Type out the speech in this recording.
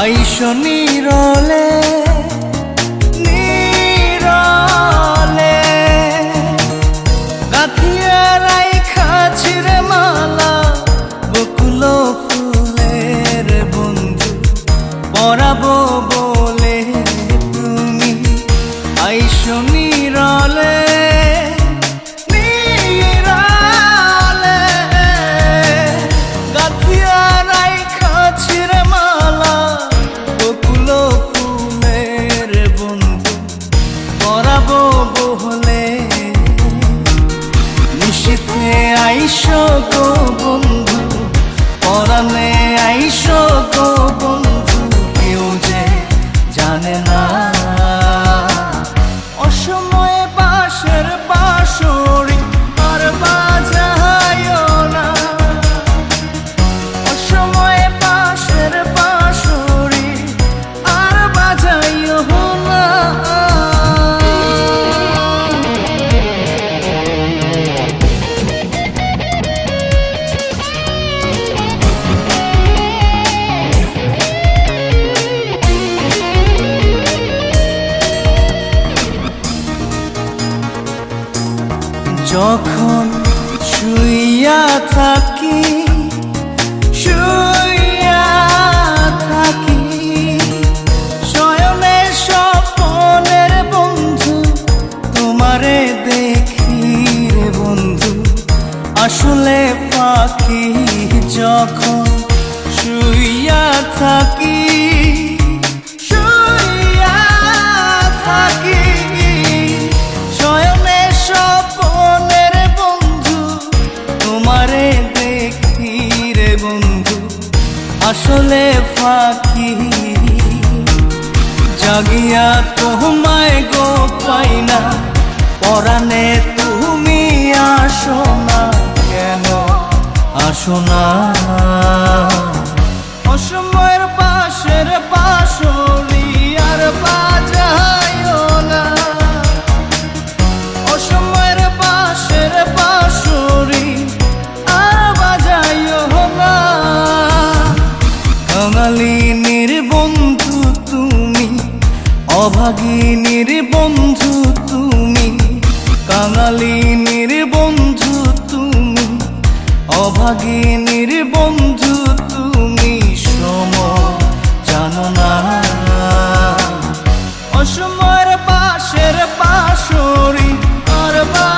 আইসো নিরলে। নিশীথে আইসো গো যখন শুইয়া থাকি শুইয়া থাকি বন্ধু, তোমারে দেখি রে বন্ধু। আসলে পাখি যখন শুইয়া থাকি আসলে ফাঁকি। জাগিয়া তোমায় গো পাই না পরাণে তুমি আসো না কেন? আসো না। অসময়ের পাশের পাশরি অভাগিনীর বন্ধু তুমি, কাঙালিনীর বন্ধু তুমি, অভাগিনীর বন্ধু তুমি, সম জানো না। অসময়ের পাশের পাশরি আর বা